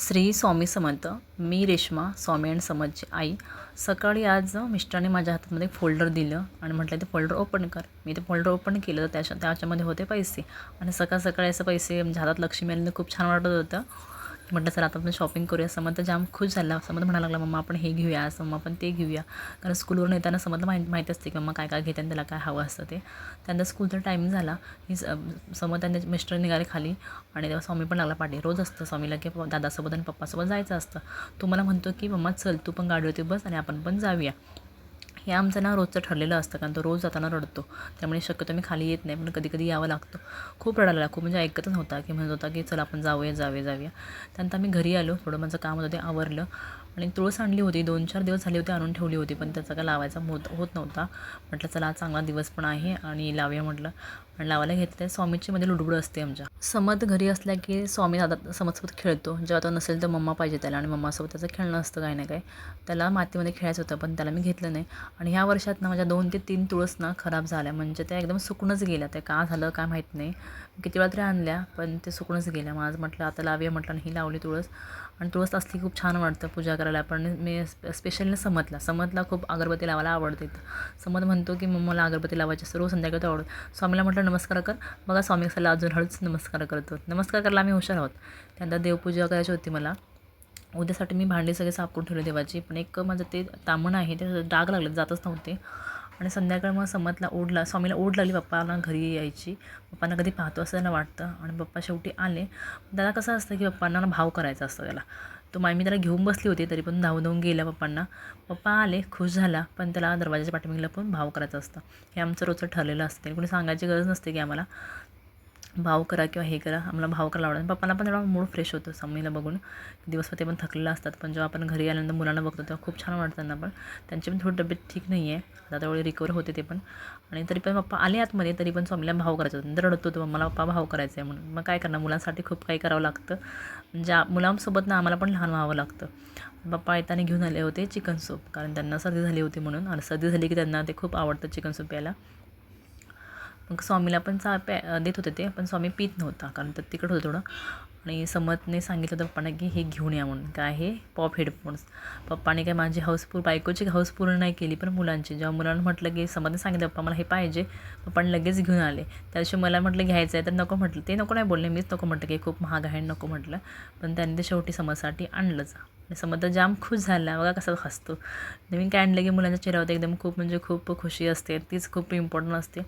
श्री स्वामी समर्थ मी रेश्मा स्वामी अँड समर्थची आई. सकाळी आज मिस्टरांनी माझ्या हातामध्ये फोल्डर दिलं आणि म्हटलं ते फोल्डर ओपन कर. मी ते फोल्डर ओपन केलं तर त्याच्या त्याच्यामध्ये होते पैसे. आणि सकाळ सकाळी असं पैसे म्हणजे हातात लक्ष्मी आलेलं खूप छान वाटत होतं. म्हटलं सर आता आपण शॉपिंग करूया. समर्थ जाम खुश झाला. समज म्हणायला लागला मम्मा आपण हे घेऊया. असं मम्मा आपण ते घेऊया. कारण स्कूलवरून येताना समर्थ माहीत माहीत असते की मम्मा काय काय घेते आणि त्याला काय हवं असतं ते. त्यांना स्कूलचा टाईम झाला. ही समज त्यांचे मिस्टर निघाले खाली आणि तेव्हा स्वामी पण लागला पाठी. रोज असतं स्वामीला की दादासोबत आणि पप्पासोबत जायचं असतं. तो मला म्हणतो की मम्मा चल तू पण गाडीवरती बस आणि आपण पण जाऊया. हे आमचं ना रोजचं ठरलेलं असतं कारण तो रोज जाताना रडतो. त्यामुळे शक्यतो मी खाली येत नाही पण कधी कधी यावं लागतं. खूप रडायला खूप म्हणजे ऐकतच नव्हता की म्हणत होता की चल आपण जाऊया जाऊया जाऊया. त्यानंतर आम्ही घरी आलो थोडं माझं काम होतं ते आवरलं. आणि तुळस आणली होती दोन चार दिवस झाले होते आणून ठेवली होती पण त्याचा काय लावायचा होत होत नव्हता. म्हटलं चला चांगला दिवस पण आहे आणि लावूया म्हटलं. आणि लावायला घेतलं स्वामीची मध्ये लुडबुड असते आमच्या. समत घरी असल्या की स्वामी दादा समतसोबत खेळतो. जेव्हा तो नसेल तर मम्मा पाहिजे त्याला. आणि मम्मासोबत त्याचं खेळणं असतं काही ना काही. त्याला मातीमध्ये खेळायचं होतं पण त्याला मी घेतलं नाही. आणि ह्या वर्षात ना माझ्या दोन ते तीन तुळस ना खराब झाल्या. म्हणजे त्या एकदम सुकूनच गेल्या. त्या का झालं काय माहीत नाही. किती वेळा तरी आणल्या पण ते सुकूनच गेल्या. मग आज म्हटलं आता लावूया म्हटलं आणि ही लावली तुळस. आणि तुळस असली खूप छान वाटतं पूजा करायला. पण मी स्पेशली समतला समतला खूप अगरबत्ती लावायला आवडते समत म्हणतो की मग मला अगरबत्ती लावायची सर्व संध्याकाळी आवडत. स्वामीला म्हटलं नमस्कार कर. बघा स्वामी सल्ला अजून हळूच नमस्कार करतो. नमस्कार करायला आम्ही हुशार आहोत. त्यानंतर देवपूजा करायची होती मला. उद्यासाठी मी भांडी सगळे साफ करून ठेवले देवाची. पण एक माझं ते तामण आहे ते डाग लागले जातच नव्हते. आणि संध्याकाळ मग समतला ओढला. स्वामीला ओढ लागली पप्पाला घरी यायची. पप्पांना कधी पाहतो असं त्याला वाटतं. आणि पप्पा शेवटी आले. त्याला कसं असतं की पप्पांना ना भाव करायचा असतो त्याला. तो मामी त्याला घेऊन बसली होती तरी पण धावून धावून गेला पप्पांना. पप्पा आले खुश झाला पण त्याला दरवाजाच्या पाठीमागे पण भाव करायचा असतं. हे आमचं रोजचं ठरलेलं असतं. कोणी सांगायची गरज नसते की आम्हाला. भाव करा किंवा हे करा आम्हाला भाव करायला आवडतं पप्पांना पण तेवढा मूड फ्रेश होतो स्वामीला बघून. दिवसभर ते पण थकलेलं असतात पण जेव्हा आपण घरी आल्यानंतर मुलांना बघतो तेव्हा खूप छान वाटतं त्यांना पण. त्यांची पण थोडी तब्येत ठीक नाही आहे आता तेवढे रिकवर होते ते पण. आणि तरी पण पप्पा आले आतमध्ये तरी पण स्वामीला भाव करायचा होता. नंतर रडतो होतो मला पप्पा भाव करायचा आहे म्हणून. मग काय करणार? मुलांसाठी खूप काही करावं लागतं. म्हणजे मुलांसोबत ना आम्हाला पण लहान व्हावं लागतं. पप्पा येताना घेऊन आले होते चिकन सूप कारण त्यांना सर्दी झाली होती म्हणून. आणि सर्दी झाली की त्यांना ते खूप आवडतं चिकन सूप प्यायला. मग स्वामीला पण चा प्या देत होते ते पण स्वामी पित नव्हता कारण तर तिकट होतं थोडं. आणि समतने सांगितलं होतं पप्पांना की हे घेऊन या म्हणून काय हे पॉप हेडफोन्स पप्पाने काय माझी हाऊसपूर बायकोची हाऊस पूर्ण नाही केली पण मुलांची. जेव्हा मुलांना म्हटलं की समतने सांगितलं पप्पा मला हे पाहिजे. पप्पाने लगेच घेऊन आले. त्या दिवशी मला म्हटलं घ्यायचं आहे तर नको म्हटलं. ते नको नाही बोलले मीच नको म्हटलं की खूप महाग आहे नको म्हटलं. पण त्यांनी ते शेवटी समजसाठी आणलंच आणि समज जाम खुश झाला बघा कसं हसतो. नवीन काय आणलं की मुलांच्या चेहऱ्यावर एकदम खूप म्हणजे खूप खुशी असते तीच खूप इम्पॉर्टंट असते.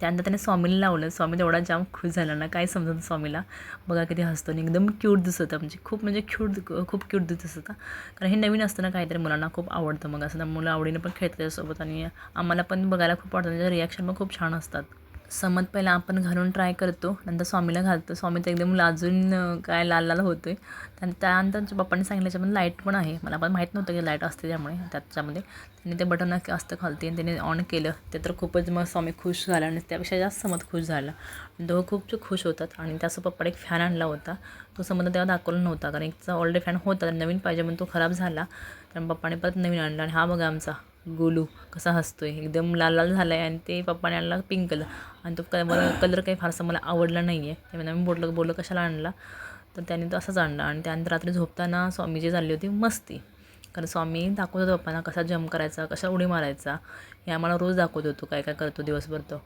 त्यानंतर त्याने स्वामीला लावलं. स्वामी तेवढा जाम खुश झाला ना. काय समजत स्वामीला. बघा किती हसतो आणि एकदम क्यूट दिसत होता. म्हणजे खूप म्हणजे क्यूट खूप क्यूट दिसत होता. कारण हे नवीन असतं ना काहीतरी मुलांना खूप आवडतं. मग असं मुलं आवडीने पण खेळतात त्याच्यासोबत. आणि आम्हाला पण बघायला खूप आवडतं. म्हणजे त्याच्या रिॲक्शन पण खूप छान असतात. समत पहिला आपण घालून ट्राय करतो. नंतर स्वामीला घालतो. स्वामी तर एकदम लाजून काय लाल लाल होतो आहे त्यानंतर त्यानंतर आमच्या पप्पांनी सांगितलं याच्यामध्ये लाइट पण आहे. मला पण माहीत नव्हतं की लाइट असते त्यामुळे त्याच्यामध्ये. त्यांनी ते बटन असतं खालती आणि त्याने ऑन केलं. ते तर खूपच मग स्वामी खुश झाला आणि त्यापेक्षा जास्त समत खुश झाला. दोघं खूप खुश होतात आणि त्याचं पप्पाने एक फॅन आणला होता. तो समज तेव्हा दाखवला नव्हता कारण एकचा ऑलरेडी फॅन होता. नवीन पाहिजे म्हणून तो खराब झाला. तर पप्पाने परत नवीन आणला आणि हा बघा आमचा. गोलू कसा हसतो आहे एकदम लाल लाल झाला आहे आणि ते पप्पाने आणला पिंक कलर आणि तो कलर कलर काही फारसा मला आवडला नाही आहे त्यामुळे मी बोललं बोललं कशाला आणला? तर त्याने तो असाच आणला आणि त्यानंतर रात्री झोपताना स्वामी जे झाली होती मस्ती. कारण स्वामी दाखवत होतो पप्पांना कसा जम करायचा कसा उडी मारायचा हे आम्हाला रोज दाखवत होतो काय काय करतो दिवसभर तो.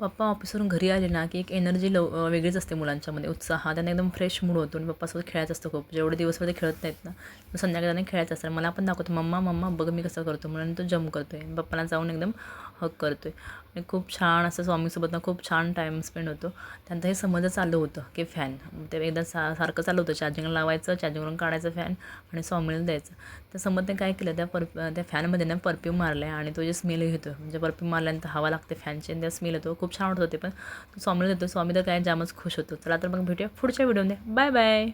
पप्पा ऑफिसवरून घरी आले ना की एक एनर्जी लव वेगळीच असते मुलांच्यामध्ये उत्साह. त्यांना एकदम फ्रेश मूड होतो आणि पप्पासोबत खेळायचं असतं खूप. जेवढे दिवसभर ते खेळत नाहीत ना मग संध्याकाळी त्यांना खेळायचं असतं. मला पण दाखवतो मम्मा मम्मा बघ मी कसं करतो म्हणून तो जम करतो आहे पप्पाला जाऊन एकदम हक करतो आहे आणि खूप छान असं स्वामीसोबतनं खूप छान टाईम स्पेंड होतो. त्यानंतर हे समज चालू होतं की फॅन ते एकदा सा सारखं चालू होतं. चार्जिंगला लावायचं चार्जिंगवरून काढायचं फॅन आणि स्वामीला द्यायचं. तर समजने काय केलं त्या पर त्या फॅनमध्ये ना परफ्यूम मारला आहे आणि तो जे स्मेल घेतो म्हणजे परफ्यूम मारल्यानंतर हवा लागते फॅनची आणि त्या स्मेल येतो. खूप छान वाटत होते पण. तो स्वामीला देतो. स्वामी तर काय जामच खुश होतो. चला तर मग भेटूया पुढच्या व्हिडिओमध्ये बाय बाय